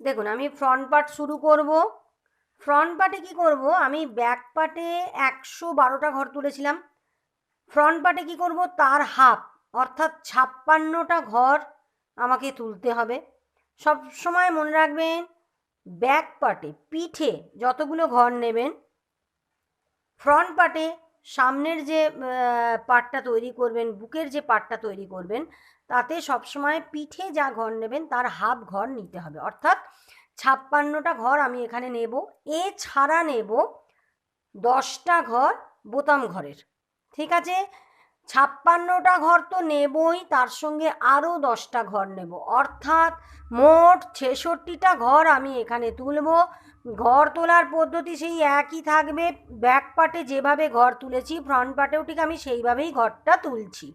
দেখুন, আমি front part শুরু করব। ফ্রন্ট পার্টে কি করব? আমি ব্যাক পার্টে একশো বারোটা ঘর তুলেছিলাম। ফ্রন্ট পার্টে কি করব? তার হাফ অর্থাৎ ছাপ্পান্নটা ঘর আমাকে তুলতে হবে। সব সময় মনে রাখবেন ব্যাক পার্টে পিঠে যতগুলো ঘর নেবেন ফ্রন্ট পার্টে সামনের যে পাটটা তৈরি করবেন, বুকের যে পাটটা তৈরি করবেন, তাতে সবসময় পিঠে যা ঘর নেবেন, তার হাফ ঘর নিতে হবে। অর্থাৎ ছাপ্পান্নটা ঘর আমি এখানে নেব। এছাড়া নেব দশটা ঘর বোতাম ঘরের। ঠিক আছে? ছাপ্পান্নটা ঘর তো নেবই, তার সঙ্গে আরও দশটা ঘর নেব। অর্থাৎ মোট ছেষট্টিটা ঘর আমি এখানে তুলব। ঘর তোলার পদ্ধতি সেই একই থাকবে। ব্যাক পার্টে যেভাবে ঘর তুলেছি ফ্রন্ট পার্টেও ঠিক আমি সেইভাবেই ঘরটা তুলছি।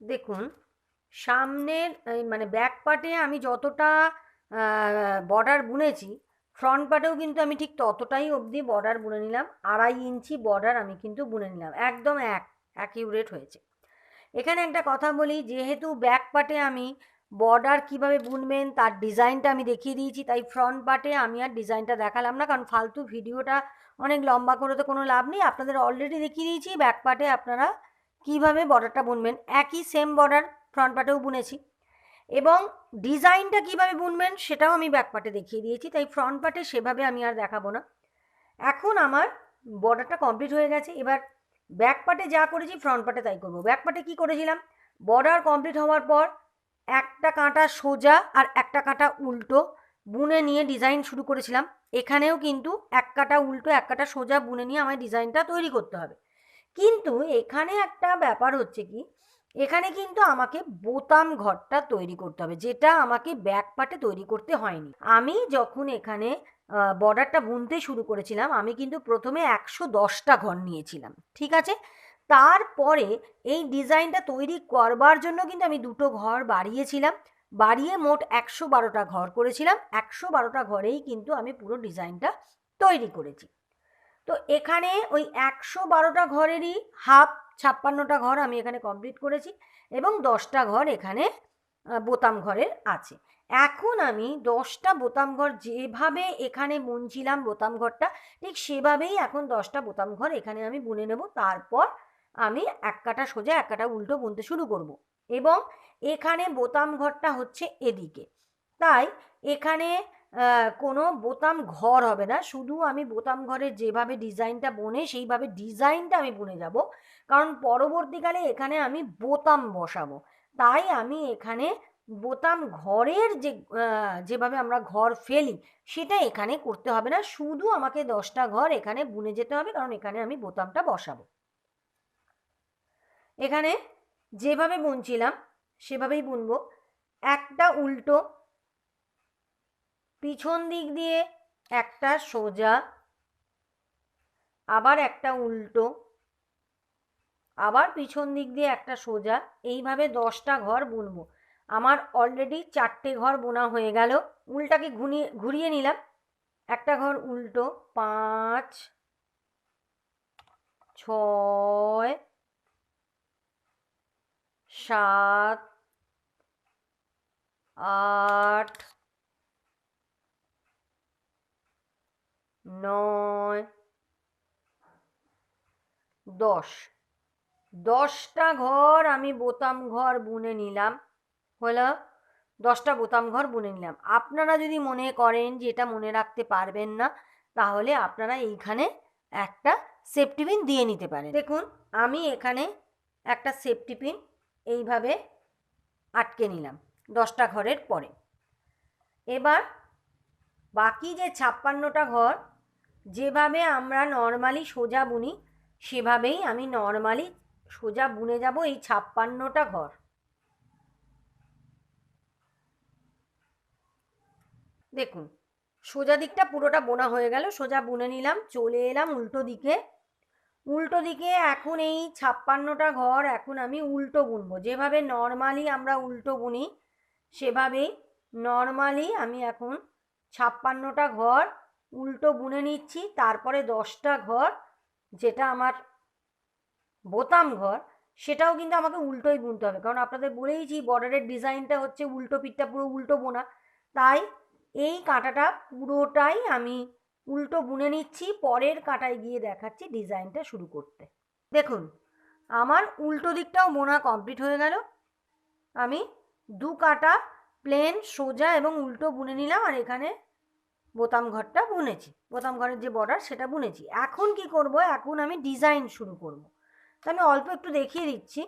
দেখুন, সামনের মানে ব্যাক পার্টে আমি যতটা বর্ডার বুনেছি ফ্রন্ট পার্টেও কিন্তু আমি ঠিক ততটাই অবধি বর্ডার বুনে নিলাম। আড়াই ইঞ্চি বর্ডার আমি কিন্তু বুনে নিলাম। একদম এক অ্যাকিউরেট হয়েছে। এখানে একটা কথা বলি, যেহেতু ব্যাক পার্টে আমি বর্ডার কীভাবে বুনবেন, তার ডিজাইনটা আমি দেখিয়ে দিয়েছি, তাই ফ্রন্ট পার্টে আমি আর ডিজাইনটা দেখালাম না, কারণ ফালতু ভিডিওটা অনেক লম্বা করে তো কোনো লাভ নেই। আপনাদের অলরেডি দেখিয়ে দিয়েছি ব্যাক পার্টে আপনারা কীভাবে বর্ডারটা বুনবেন। একই সেম বর্ডার ফ্রন্ট পার্টেও বুনেছি। এবং ডিজাইনটা কীভাবে বুনবেন, সেটাও আমি ব্যাক পার্টে দেখিয়ে দিয়েছি, তাই ফ্রন্ট পার্টে সেভাবে আমি আর দেখাবো না। এখন আমার বর্ডারটা কমপ্লিট হয়ে গেছে। এবার ব্যাক পার্টে যা করেছি ফ্রন্ট পার্টে তাই করব। ব্যাক পার্টে কী করেছিলাম? বর্ডার কমপ্লিট হওয়ার পর একটা কাঁটা সোজা আর একটা কাঁটা উল্টো বুনে নিয়ে ডিজাইন শুরু করেছিলাম। এখানেও কিন্তু এক কাটা উল্টো, এক কাটা সোজা বুনে নিয়ে আমায় ডিজাইনটা তৈরি করতে হবে। কিন্তু এখানে একটা ব্যাপার হচ্ছে কি, এখানে কিন্তু আমাকে বোতাম ঘরটা তৈরি করতে হবে, যেটা আমাকে ব্যাক পার্টে তৈরি করতে হয়নি। আমি যখন এখানে বর্ডারটা বুনতে শুরু করেছিলাম। আমি কিন্তু প্রথমে একশো দশটা ঘর নিয়েছিলাম, ঠিক আছে? তারপরে এই ডিজাইনটা তৈরি করবার জন্য কিন্তু আমি দুটো ঘর বাড়িয়েছিলাম। বাড়িয়ে মোট একশো বারোটা ঘর করেছিলাম। একশো বারোটা ঘরেই কিন্তু আমি পুরো ডিজাইনটা তৈরি করেছি। তো এখানে ওই একশো বারোটা ঘরেরই হাফ ছাপ্পান্নটা ঘর আমি এখানে কমপ্লিট করেছি এবং দশটা ঘর এখানে বোতাম ঘরের আছে। এখন আমি দশটা বোতাম ঘর যেভাবে এখানে বুনছিলাম বোতাম ঘরটা, ঠিক সেভাবেই এখন দশটা বোতাম ঘর এখানে আমি বুনে নেব। তারপর আমি এক কাটা সোজা, এক কাটা উল্টো বুনতে শুরু করব এবং এখানে বোতাম ঘরটা হচ্ছে এদিকে। তাই এখানে কোনো বোতাম ঘর হবে না। শুধু আমি বোতাম ঘরের যেভাবে ডিজাইনটা বনে, সেইভাবে ডিজাইনটা আমি বুনে যাব। কারণ পরবর্তীকালে এখানে আমি বোতাম বসাবো। তাই আমি এখানে বোতাম ঘরের যে যেভাবে আমরা ঘর ফেলি, সেটা এখানে করতে হবে না। শুধু আমাকে দশটা ঘর এখানে বুনে যেতে হবে, কারণ এখানে আমি বোতামটা বসাবো। এখানে যেভাবে বুনছিলাম, সেভাবেই বুনবো। একটা উল্টো, পিছন দিক দিয়ে একটা সোজা, আবার একটা উল্টো, আবার পিছন দিক দিয়ে একটা সোজা, এইভাবে দশটা ঘর বুনবো। আমার অলরেডি চারটে ঘর বোনা হয়ে গেল। উল্টাকে ঘুরিয়ে ঘুরিয়ে নিলাম। একটা ঘর উল্টো, পাঁচ, ছয়, সাত, আট, নয়, দশ। দশটা ঘর আমি বোতাম ঘর বুনে নিলাম। হলো দশটা বোতাম ঘর বুনে নিলাম। আপনারা যদি মনে করেন যে এটা মনে রাখতে পারবেন না, তাহলে আপনারা এইখানে একটা সেফটি পিন দিয়ে নিতে পারেন। দেখুন, আমি এখানে একটা সেফটি পিন এইভাবে আটকে নিলাম দশটা ঘরের পরে। এবার বাকি যে ছাপ্পান্নটা ঘর, যেভাবে আমরা নর্মালি সোজা বুনি, সেভাবেই আমি নর্মালি সোজা বুনে যাব এই ছাপ্পান্নটা ঘর। দেখুন, সোজা দিকটা পুরোটা বোনা হয়ে গেল, সোজা বুনে নিলাম, চলে এলাম উল্টো দিকে। উল্টো দিকে এখন এই ছাপ্পান্নটা ঘর এখন আমি উল্টো বুনবো। যেভাবে নর্মালি আমরা উল্টো বুনি, সেভাবেই নর্মালি আমি এখন ছাপ্পান্নটা ঘর উল্টো বুনে নিচ্ছি। তারপরে দশটা ঘর, যেটা আমার বোতাম ঘর, সেটাও কিন্তু আমাকে উল্টোই বুনতে হবে। কারণ আপনাদের বলেইছি বর্ডারের ডিজাইনটা হচ্ছে উল্টো পিঠটা পুরো উল্টো বোনা। তাই এই কাঁটাটা পুরোটাই আমি উল্টো বুনে নিচ্ছি, পরের কাঁটায় গিয়ে দেখাচ্ছি ডিজাইনটা শুরু করতে। দেখুন, আমার উল্টো দিকটাও বোনা কমপ্লিট হয়ে গেল। আমি দু কাটা প্লেন সোজা এবং উল্টো বুনে নিলাম আর এখানে বোতাম ঘরটা বুনেছি। বোতাম ঘরের যে বর্ডার সেটা বুনেছি। এখন কি করব? এখন আমি ডিজাইন শুরু করব। তো আমি অল্প একটু দেখিয়ে দিচ্ছি।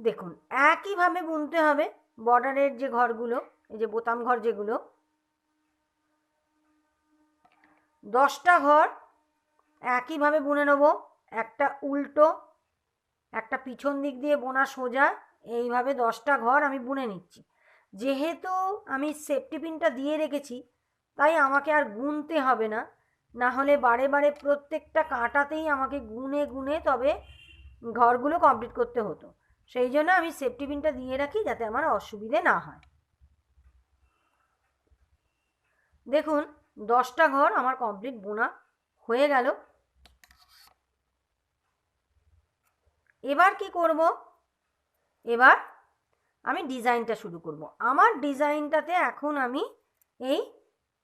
দেখুন, একইভাবে বুনতে হবে বর্ডারের যে ঘরগুলো, এই যে বোতাম ঘর যেগুলো দশটা ঘর, একইভাবে বুনে নেব। একটা উল্টো, একটা পিছন দিক দিয়ে বোনা সোজা, এইভাবে দশটা ঘর আমি বুনে নিচ্ছি। যেহেতু আমি সেফটি পিনটা দিয়ে রেখেছি, তাই আমাকে আর গুনতে হবে না। না হলে বারে বারে প্রত্যেকটা কাঁটাতেই আমাকে গুনে গুনে তবে ঘরগুলো কমপ্লিট করতে হতো। সেই জন্য আমি সেফটি পিনটা দিয়ে রাখি যাতে আমার অসুবিধে না হয়। দেখুন দশটা ঘর, আমার কমপ্লিট বোনা হয়ে গেল। এবার কি করব? এবার আমি ডিজাইনটা শুরু করব। আমার ডিজাইনটাতে এখন আমি এই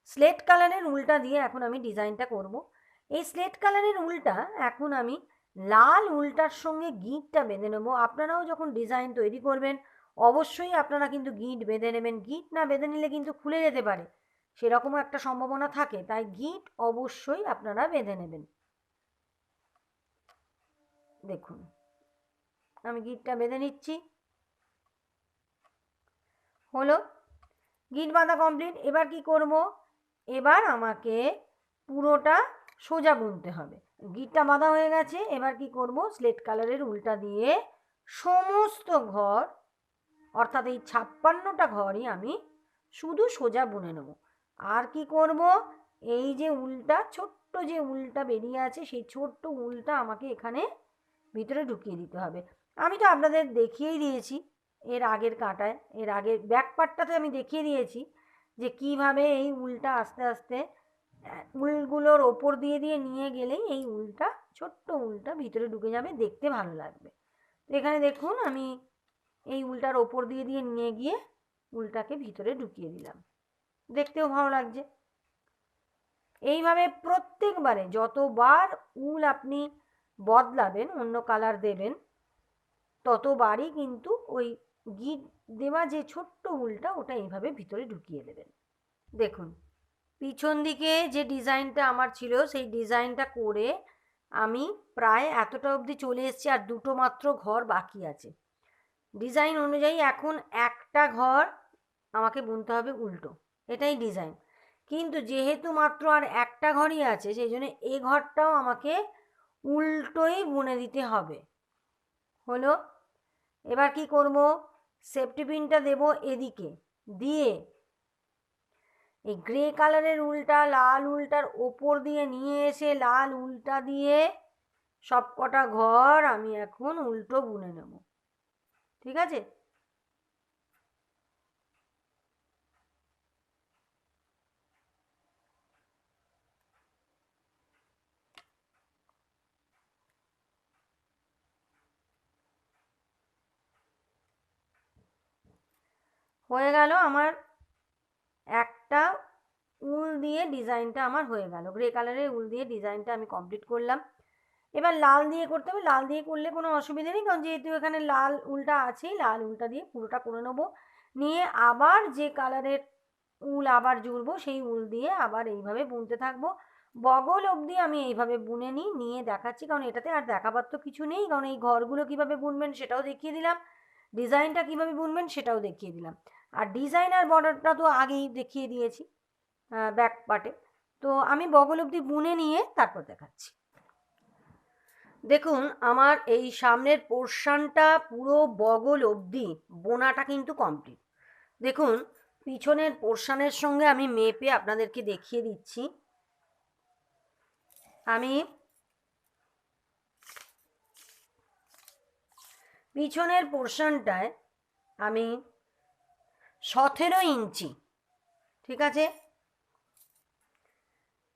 স্লেট কালারের উলটা দিয়ে এখন আমি ডিজাইনটা করব। এই স্লেট কালারের উলটা এখন আমি লাল উলটার সঙ্গে গিঁটটা বেঁধে নেব। আপনারাও যখন ডিজাইন তৈরি করবেন, অবশ্যই আপনারা কিন্তু গিঁট বেঁধে নেবেন। গিঁট না বেঁধে নিলে কিন্তু খুলে যেতে পারে। সেরকমও একটা সম্ভাবনা থাকে, তাই গিট অবশ্যই আপনারা বেঁধে নেবেন। দেখুন, আমি গিটটা বেঁধে নিচ্ছি। হলো, গিট বাঁধা কমপ্লিট এবার কি করব? এবার আমাকে পুরোটা সোজা বুনতে হবে। গিটটা বাঁধা হয়ে গেছে, এবার কি করব? স্লেট কালারের উল্টা দিয়ে সমস্ত ঘর, অর্থাৎ এই ছাপ্পান্নটা ঘরই আমি শুধু সোজা বুনে নেব। আর কি করব? এই যে উলটা, ছোট্ট যে উলটা বেরিয়ে আছে, সেই ছোট্ট উলটা আমাকে এখানে ভিতরে ঢুকিয়ে দিতে হবে। আমি তো আপনাদের দেখিয়েই দিয়েছি এর আগের কাঁটায়, এর আগের ব্যাক পার্টটাতে আমি দেখিয়ে দিয়েছি যে কীভাবে এই উলটা আস্তে আস্তে উলগুলোর ওপর দিয়ে দিয়ে নিয়ে গেলেই এই উলটা, ছোট্ট উলটা ভিতরে ঢুকে যাবে, দেখতে ভালো লাগবে। তো এখানে দেখুন, আমি এই উলটার ওপর দিয়ে দিয়ে নিয়ে গিয়ে উলটাকে ভিতরে ঢুকিয়ে দিলাম। দেখতেও ভালো লাগছে। এইভাবে প্রত্যেকবারে যতবার উল আপনি বদলাবেন, অন্য কালার দেবেন, ততবারই কিন্তু ওই গিট দেওয়া যে ছোট্ট উলটা ওটা এইভাবে ভিতরে ঢুকিয়ে দেবেন। দেখুন, পিছন দিকে যে ডিজাইনটা আমার ছিল, সেই ডিজাইনটা করে আমি প্রায় এতটা অবধি চলে এসেছি আর দুটো মাত্র ঘর বাকি আছে। ডিজাইন অনুযায়ী এখন একটা ঘর আমাকে বুনতে হবে উল্টো। এটাই ডিজাইন কিন্তু যেহেতু মাত্র আর একটা ঘরই আছে, সেই জন্য এ ঘরটাও আমাকে উল্টোই বুনে দিতে হবে। হলো, এবার কি করব? সেফটি পিনটা দেব এদিকে। দিয়ে এই গ্রে কালারের উলটা, লাল উলটার ওপর দিয়ে নিয়ে এসে লাল উলটা দিয়ে সব কটা ঘর আমি এখন উল্টো বুনে নেব। ঠিক আছে? হয়ে গেল আমার একটা উল দিয়ে ডিজাইনটা আমার হয়ে গেল। গ্রে কালারের উল দিয়ে ডিজাইনটা আমি কমপ্লিট করলাম। এবার লাল দিয়ে করতে হবে। লাল দিয়ে করলে কোনো অসুবিধা নেই কারণ যেহেতু এখানে লাল উলটা আছেই, লাল উলটা দিয়ে পুরোটা করে নেব। নিয়ে আবার যে কালারের উল আবার জুড়বো, সেই উল দিয়ে আবার এইভাবে বুনতে থাকব। বগল অবধি আমি এইভাবে বুনে নিই, নিয়ে দেখাচ্ছি। কারণ এটাতে আর দেখাবার তো কিছু নেই। কারণ এই ঘরগুলো কীভাবে বুনবেন সেটাও দেখিয়ে দিলাম। ডিজাইনটা কীভাবে বুনবেন সেটাও দেখিয়ে দিলাম। আর ডিজাইনার বর্ডারটা তো আগেই দেখিয়ে দিয়েছি ব্যাক পার্টে তো আমি বগল অবধি বুনে নিয়ে তারপর দেখাচ্ছি। দেখুন, আমার এই সামনের পোর্শনটা পুরো বগল অবধি বোনাটা কিন্তু কমপ্লিট দেখুন, পিছনের পোর্শানের সঙ্গে আমি মেপে আপনাদেরকে দেখিয়ে দিচ্ছি। আমি পিছনের পোর্শনটায় আমি সতেরো ইঞ্চি। ঠিক আছে?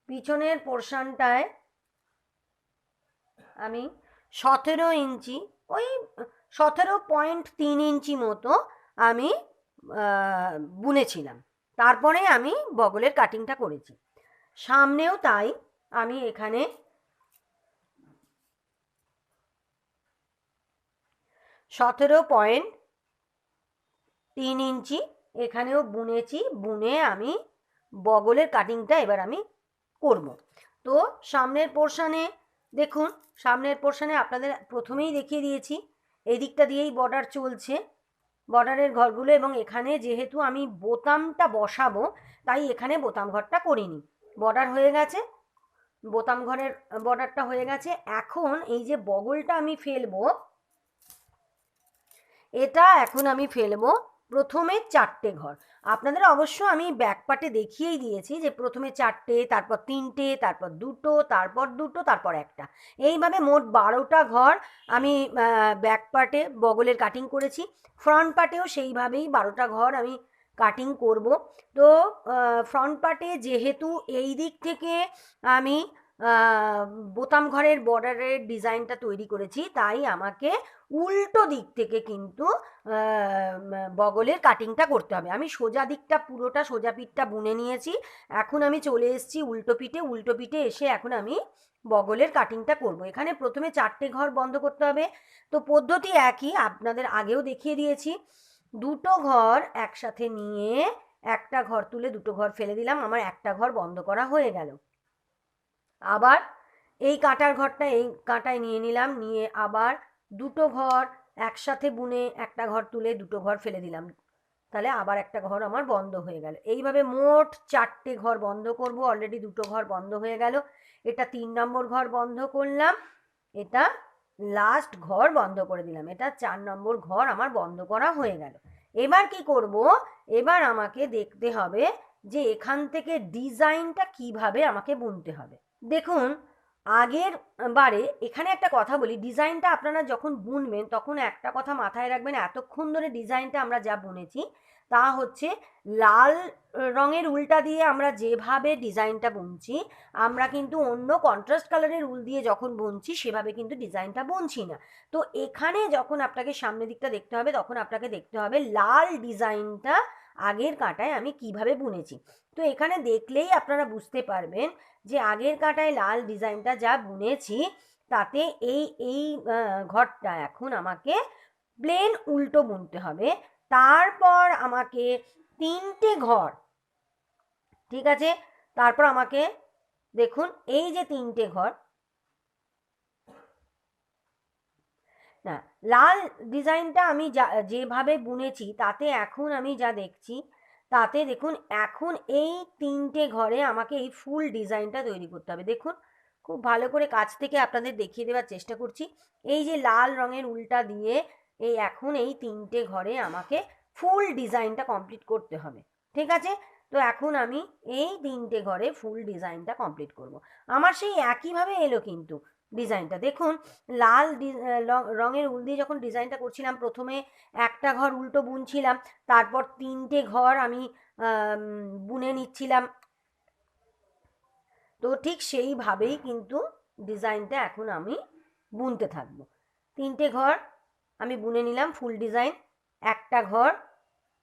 পিছনের পোর্শনটায় আমি সতেরো ইঞ্চি, ওই সতেরো পয়েন্ট তিন ইঞ্চি মতো আমি বুনেছিলাম। তারপরে আমি বগলের কাটিংটা করেছি। সামনেও তাই আমি এখানে সতেরো পয়েন্ট তিন ইঞ্চি এখানেও বুনেছি, বুনে আমি বগলের কাটিংটা এবার আমি করব। তো সামনের পোর্শানে দেখুন, সামনের পোর্শানে আপনাদের প্রথমেই দেখিয়ে দিয়েছি, এই দিকটা দিয়েই বর্ডার চলছে। বর্ডারের ঘরগুলো এবং এখানে যেহেতু আমি বোতামটা বসাবো, তাই এখানে বোতাম ঘরটা করিনি। বর্ডার হয়ে গেছে, বোতাম ঘরের বর্ডারটা হয়ে গেছে। এখন এই যে বগলটা আমি ফেলব, এটা এখন আমি ফেলব প্রথমে চারটে ঘর। আপনাদের অবশ্য আমি ব্যাকপাটে দেখিয়েই দিয়েছি যে প্রথমে চারটে, তারপর তিনটে, তারপর দুটো তারপর দুটো, তারপর একটা। এইভাবে মোট বারোটা ঘর আমি ব্যাকপার্টে বগলের কাটিং করেছি। ফ্রন্ট পার্টেও সেইভাবেই বারোটা ঘর আমি কাটিং করব। তো ফ্রন্ট পার্টে যেহেতু এই দিক থেকে আমি বোতাম ঘরের বর্ডারের ডিজাইনটা তৈরি করেছি। তাই আমাকে উল্টো দিক থেকে কিন্তু বগলের কাটিংটা করতে হবে। আমি সোজা দিকটা, পুরোটা সোজা পিঠটা বুনে নিয়েছি। এখন আমি চলে এসেছি উল্টো পিঠে। উল্টো পিঠে এসে এখন আমি বগলের কাটিংটা করব। এখানে প্রথমে চারটে ঘর বন্ধ করতে হবে। তো পদ্ধতি একই, আপনাদের আগেও দেখিয়ে দিয়েছি। দুটো ঘর একসাথে নিয়ে একটা ঘর তুলে দুটো ঘর ফেলে দিলাম। আমার একটা ঘর বন্ধ করা হয়ে গেল। আবার এই কাঁটার ঘরটা এই কাঁটায় নিয়ে নিলাম, নিয়ে আবার দুটো ঘর একসাথে বুনে একটা ঘর তুলে দুটো ঘর ফেলে দিলাম। তাহলে আবার একটা ঘর আমার বন্ধ হয়ে গেল। এইভাবে মোট চারটে ঘর বন্ধ করব অলরেডি দুটো ঘর বন্ধ হয়ে গেল। এটা তিন নম্বর ঘর বন্ধ করলাম, এটা লাস্ট ঘর বন্ধ করে দিলাম। এটা চার নম্বর ঘর আমার বন্ধ করা হয়ে গেল। এবার কি করব? এবার আমাকে দেখতে হবে যে এখান থেকে ডিজাইনটা কীভাবে আমাকে বুনতে হবে। দেখুন, আগের বারে এখানে একটা কথা বলি, ডিজাইনটা আপনারা যখন বুনবেন, তখন একটা কথা মাথায় রাখবেন, এতক্ষণ ধরে ডিজাইনটা আমরা যা বুনেছি, তা হচ্ছে লাল রঙের উলটা দিয়ে আমরা যেভাবে ডিজাইনটা বুনছি, আমরা কিন্তু অন্য কন্ট্রাস্ট কালারের উল দিয়ে যখন বুনছি, সেভাবে কিন্তু ডিজাইনটা বুনছি না। তো এখানে যখন আপনাকে সামনের দিকটা দেখতে হবে, তখন আপনাকে দেখতে হবে লাল ডিজাইনটা আগের কাঁটায় আমি কীভাবে বুনেছি। তো এখানে দেখলেই আপনারা বুঝতে পারবেন যে আগের কাঁটায় লাল ডিজাইনটা যা বুনেছি, তাতে এই এই ঘরটা এখন আমাকে প্লেন উল্টো বুনতে হবে। তারপর আমাকে তিনটে ঘর, ঠিক আছে? তারপর আমাকে দেখুন, এই যে তিনটে ঘর না, লাল ডিজাইনটা আমি যা, যেভাবে বুনেছি, তাতে এখন আমি যা দেখছি, তাতে দেখুন, এখন এই তিনটে ঘরে আমাকে এই ফুল ডিজাইনটা তৈরি করতে হবে। দেখুন, খুব ভালো করে কাছ থেকে আপনাদের দেখিয়ে দেওয়ার চেষ্টা করছি। এই যে লাল রঙের উল্টা দিয়ে এই এখন এই তিনটে ঘরে আমাকে ফুল ডিজাইনটা কমপ্লিট করতে হবে, ঠিক আছে? তো এখন আমি এই তিনটে ঘরে ফুল ডিজাইনটা কমপ্লিট করব। আমার সেই একইভাবে এলো কিন্তু ডিজাইনটা। দেখুন, লাল রঙের উল দিয়ে যখন ডিজাইনটা করছিলাম, প্রথমে একটা ঘর উল্টো বুনছিলাম, তারপর তিনটে ঘর আমি, বুনে নিচ্ছিলাম। তো ঠিক সেইভাবেই কিন্তু ডিজাইনটা এখন আমি বুনতে থাকব। তিনটে ঘর আমি বুনে নিলাম, ফুল ডিজাইন, একটা ঘর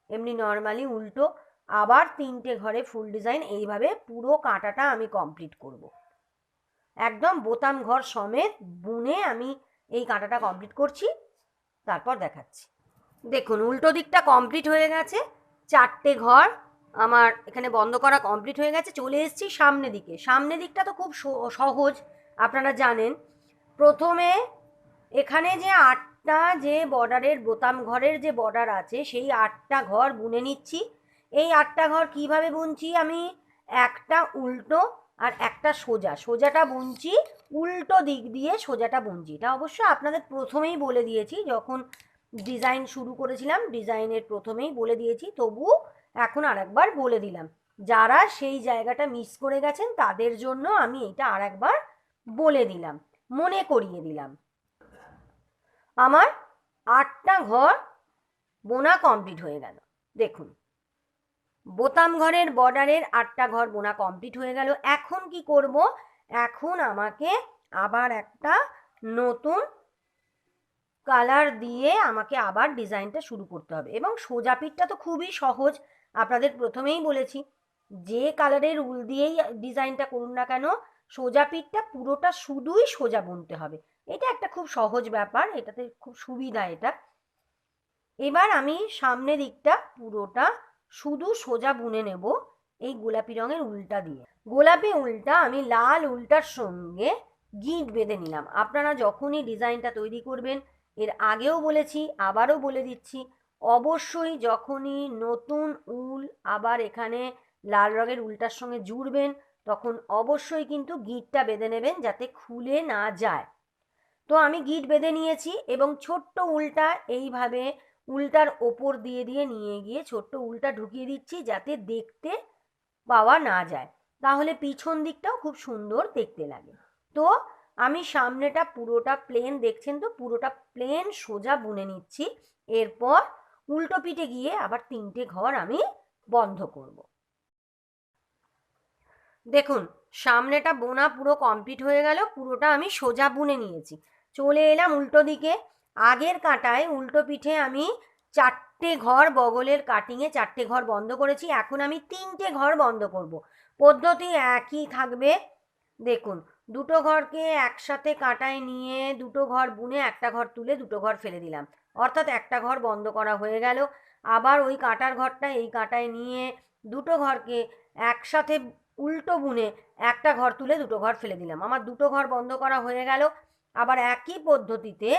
এমনি নর্মালি উল্টো, আবার তিনটে ঘরে ফুল ডিজাইন, এইভাবে পুরো কাঁটাটা আমি কমপ্লিট করব। একদম বোতাম ঘর সমেত বুনে আমি এই কাঁটাটা কমপ্লিট করছি, তারপর দেখাচ্ছি। দেখুন, উল্টো দিকটা কমপ্লিট হয়ে গেছে, চারটে ঘর আমার এখানে বন্ধ করা কমপ্লিট হয়ে গেছে, চলে এসেছি সামনে দিকে। সামনে দিকটা তো খুব সহজ, আপনারা জানেন। প্রথমে এখানে যে আটটা যে বর্ডারের বোতাম ঘরের যে বর্ডার আছে, সেই আটটা ঘর বুনে নিচ্ছি। এই আটটা ঘর কীভাবে বুনছি আমি, একটা উল্টো আর একটা সোজা, সোজাটা বুনছি, উল্টো দিক দিয়ে সোজাটা বুনছি। এটা অবশ্য আপনাদের প্রথমেই বলে দিয়েছি, যখন ডিজাইন শুরু করেছিলাম, ডিজাইনের প্রথমেই বলে দিয়েছি, তবু এখন আরেকবার বলে দিলাম। যারা সেই জায়গাটা মিস করে গেছেন, তাদের জন্য আমি এটা আরেকবার বলে দিলাম, মনে করিয়ে দিলাম। আমার আটটা ঘর বোনা কমপ্লিট হয়ে গেল। দেখুন বোতাম ঘরের বর্ডারের আটটা ঘর বোনা কমপ্লিট হয়ে গেল। এখন কি করব? এখন আমাকে আবার একটা নতুন কালার দিয়ে আমাকে আবার ডিজাইনটা শুরু করতে হবে। এবং সোজা পিঠটা তো খুবই সহজ। আপনাদের প্রথমেই বলেছি, যে কালারের উল দিয়েই ডিজাইনটা করুন না কেন, সোজা পিঠটা পুরোটা শুধুই সোজা বুনতে হবে। এটা একটা খুব সহজ ব্যাপার, এটাতে খুব সুবিধা এটা। এবার আমি সামনে দিকটা পুরোটা শুধু সোজা বুনে নেব এই গোলাপি রঙের উলটা দিয়ে। গোলাপি উলটা আমি লাল উলটার সঙ্গে গিঁট বেঁধে নিলাম। আপনারা যখনই ডিজাইনটা তৈরি করবেন, এর আগেও বলেছি, আবারও বলে দিচ্ছি, অবশ্যই যখনই নতুন উল আবার এখানে লাল রঙের উলটার সঙ্গে জুড়বেন, তখন অবশ্যই কিন্তু গিঁটটা বেঁধে নেবেন যাতে খুলে না যায়। তো আমি গিঁট বেঁধে নিয়েছি এবং ছোট্ট উলটা এইভাবে উলটার ওপর দিয়ে দিয়ে নিয়ে গিয়ে ছোট্ট উলটা ঢুকিয়ে দিচ্ছি যাতে দেখতে পাওয়া না যায়। তাহলে পিছন দিকটাও খুব সুন্দর দেখতে লাগে। তো আমি সামনেটা পুরোটা প্লেন দেখছেন তো? পুরোটা প্লেন সোজা বুনে নিচ্ছি। এরপর উল্টো পিঠে গিয়ে আবার তিনটে ঘর আমি বন্ধ করব। দেখুন, সামনেটা বোনা পুরো কমপ্লিট হয়ে গেল। পুরোটা আমি সোজা বুনে নিয়েছি। চলে এলাম উল্টো দিকে। আগের কাঁটায় উল্টো পিঠে আমি চারটে ঘর বগলের কাটিংয়ে চারটে ঘর বন্ধ করেছি, এখন আমি তিনটে ঘর বন্ধ করব। পদ্ধতি একই থাকবে। দেখুন, দুটো ঘরকে একসাথে কাঁটায় নিয়ে দুটো ঘর বুনে একটা ঘর তুলে দুটো ঘর ফেলে দিলাম। অর্থাৎ একটা ঘর বন্ধ করা হয়ে গেল। আবার ওই কাঁটার ঘরটা এই কাঁটায় নিয়ে দুটো ঘরকে একসাথে উল্টো বুনে একটা ঘর তুলে দুটো ঘর ফেলে দিলাম। আমার দুটো ঘর বন্ধ করা হয়ে গেল। আবার একই পদ্ধতিতে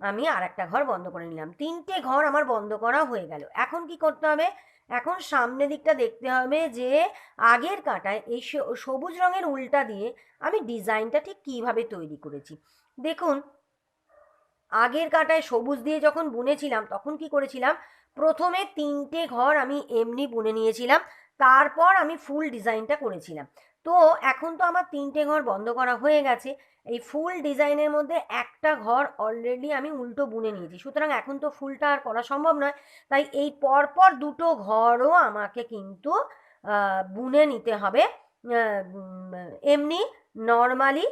আমি আর একটা ঘর বন্ধ করে নিলাম। তিনটে ঘর আমার বন্ধ করা হয়ে গেল। এখন কি করতে হবে? এখন সামনের দিকটা দেখতে হবে যে, আগের কাঁটায় এই সবুজ রঙের উল্টা দিয়ে আমি ডিজাইনটা ঠিক কীভাবে তৈরি করেছি। দেখুন, আগের কাঁটায় সবুজ দিয়ে যখন বুনেছিলাম, তখন কি করেছিলাম? প্রথমে তিনটে ঘর আমি এমনি বুনে নিয়েছিলাম। তারপর আমি ফুল ডিজাইনটা করেছিলাম। তো এখন তো আমার তিনটে ঘর বন্ধ করা হয়ে গেছে। এই ফুল ডিজাইনের মধ্যে একটা ঘর অলরেডি আমি উল্টো বুনে নিয়েছি। সুতরাং এখন তো ফুলটা আর করা সম্ভব নয়। তাই এই পরপর দুটো ঘরও আমাকে কিন্তু বুনে নিতে হবে। এমনি নর্মালি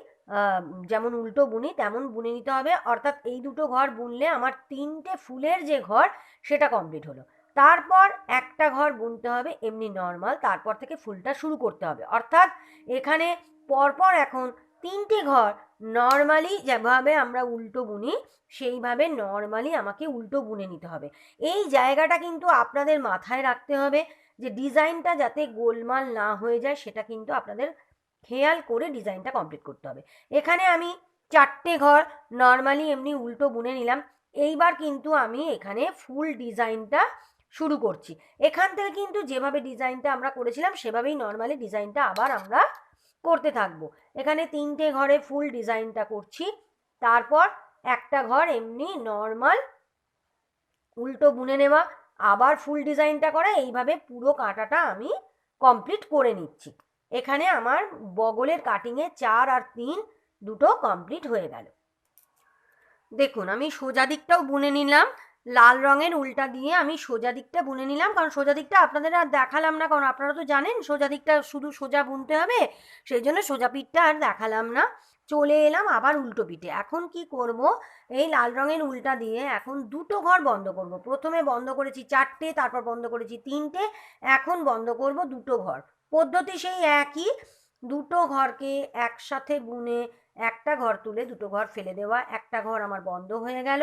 যেমন উল্টো বুনি তেমন বুনে নিতে হবে। অর্থাৎ এই দুটো ঘর বুনলে আমার তিনটে ফুলের যে ঘর সেটা কমপ্লিট হলো। তারপর একটা ঘর বুনতে হবে, এমনি নর্মাল তারপর থেকে ফুলটা শুরু করতে হবে। অর্থাৎ এখানে পরপর এখন তিনটে ঘর নর্মালি যেভাবে আমরা উল্টো বুনি, সেইভাবে নর্মালি আমাকে উল্টো বুনে নিতে হবে। এই জায়গাটা কিন্তু আপনাদের মাথায় রাখতে হবে যে ডিজাইনটা যাতে গোলমাল না হয়ে যায়, সেটা কিন্তু আপনাদের খেয়াল করে ডিজাইনটা কমপ্লিট করতে হবে। এখানে আমি চারটে ঘর নর্মালি এমনি উল্টো বুনে নিলাম। এইবার কিন্তু আমি এখানে ফুল ডিজাইনটা শুরু করছি। এখান থেকে কিন্তু যেভাবে ডিজাইনটা আমরা করেছিলাম, সেভাবেই নর্মালি ডিজাইনটা আবার আমরা করতে থাকব। এখানে তিনটে ঘরে ফুল ডিজাইনটা করছি। তারপর একটা ঘর এমনি নর্মাল উল্টো বুনে নেওয়া, আবার ফুল ডিজাইনটা করা, এইভাবে পুরো কাঁটাটা আমি কমপ্লিট করে নিচ্ছি। এখানে আমার বগলের কাটিংয়ে চার আর তিন দুটো কমপ্লিট হয়ে গেল। দেখুন, আমি সোজা দিকটাও বুনে নিলাম। লাল রঙের উল্টা দিয়ে আমি সোজা দিকটা বুনে নিলাম। কারণ সোজা দিকটা আপনাদের আর দেখালাম না, কারণ আপনারা তো জানেন সোজা দিকটা শুধু সোজা বুনতে হবে, সেই জন্য সোজা পিঠটা আর দেখালাম না। চলে এলাম আবার উল্টো পিঠে। এখন কি করব? এই লাল রঙের উল্টা দিয়ে এখন দুটো ঘর বন্ধ করব। প্রথমে বন্ধ করেছি চারটে, তারপর বন্ধ করেছি তিনটে, এখন বন্ধ করব দুটো ঘর। পদ্ধতি সেই একই, দুটো ঘরকে একসাথে বুনে একটা ঘর তুলে দুটো ঘর ফেলে দেওয়া, একটা ঘর আমার বন্ধ হয়ে গেল।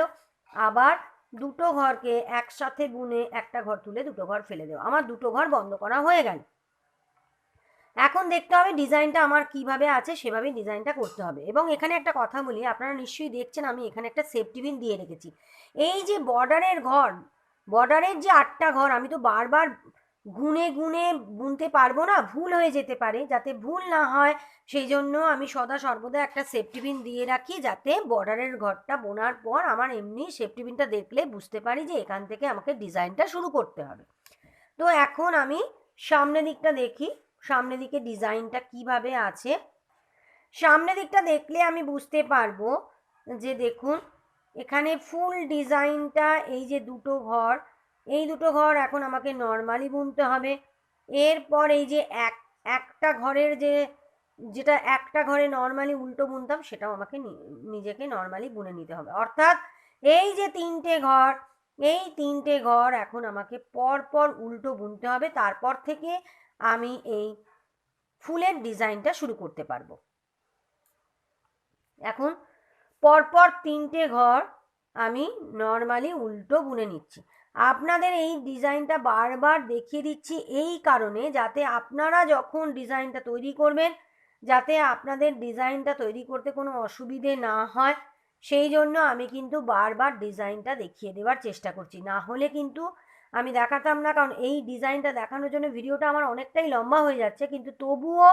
আবার দুটো ঘরকে একসাথে বুনে একটা ঘর তুলে দুটো ঘর ফেলে দেওয়া। আমার দুটো ঘর বন্ধ করা হয়ে গেল। এখন দেখতে হবে ডিজাইনটা আমার কীভাবে আছে, সেভাবেই ডিজাইনটা করতে হবে। এবং এখানে একটা কথা বলি, আপনারা নিশ্চয়ই দেখছেন আমি এখানে একটা সেফটি বিন দিয়ে রেখেছি। এই যে বর্ডারের ঘর বর্ডারের যে আটটা ঘর, আমি তো বারবার গুনে গুনে বুনতে পারব না, ভুল হয়ে যেতে পারে, যাতে ভুল না হয়। সেই জন্য আমি সদা সর্বদা একটা সেফটি পিন দিয়ে রাখি, যাতে বর্ডারের ঘরটা বোনার পর আমার এমনি সেফটি পিনটা দেখলে বুঝতে পারি যে এখান থেকে আমাকে ডিজাইনটা শুরু করতে হবে। তো এখন আমি সামনের দিকটা দেখি সামনের দিকে ডিজাইনটা কীভাবে আছে। সামনের দিকটা দেখলে আমি বুঝতে পারব যে দেখুন, এখানে ফুল ডিজাইনটা এই যে দুটো ঘর এই দুটো ঘর এখন আমাকে নর্মালি বুনতে হবে। এরপর এই যে এক, একটা ঘরের যে, যেটা একটা ঘরে নর্মালি উল্টো বুনতাম, সেটাও আমাকে নিজেকে নর্মালি বুনে নিতে হবে। অর্থাৎ এই যে তিনটে ঘর, এই তিনটে ঘর এখন আমাকে পর পর উল্টো বুনতে হবে। তারপর থেকে আমি এই ফুলের ডিজাইনটা শুরু করতে পারব। এখন পরপর তিনটে ঘর আমি নর্মালি উল্টো বুনে নিচ্ছি। আপনাদের এই ডিজাইনটা বারবার দেখিয়ে দিচ্ছি এই কারণে যাতে আপনারা যখন ডিজাইনটা তৈরি করবেন, যাতে আপনাদের ডিজাইনটা তৈরি করতে কোনো অসুবিধে না হয়, সেই জন্য আমি কিন্তু বারবার ডিজাইনটা দেখিয়ে দেওয়ার চেষ্টা করছি। না হলে কিন্তু আমি দেখাতাম না, কারণ এই ডিজাইনটা দেখানোর জন্য ভিডিওটা আমার অনেকটাই লম্বা হয়ে যাচ্ছে, কিন্তু তবুও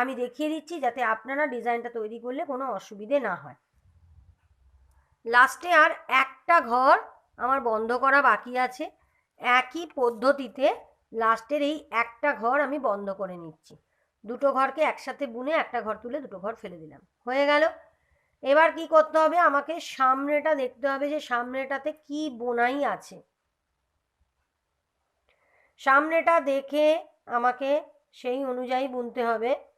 আমি দেখিয়ে দিচ্ছি যাতে আপনারা ডিজাইনটা তৈরি করলে কোনো অসুবিধে না হয়। লাস্টে আর একটা ঘর আমার বন্ধ করা বাকি আছে। একই পদ্ধতিতে লাস্টের এই একটা ঘর আমি বন্ধ করে নিচ্ছি। দুটো ঘরকে একসাথে বুনে একটা ঘর তুলে দুটো ঘর ফেলে দিলাম। হয়ে গেল। এবার কি করতে হবে? আমাকে সামনেটা দেখতে হবে যে সামনেটাতে কি বোনাই আছে। সামনেটা দেখে আমাকে সেই অনুযায়ী বুনতে হবে।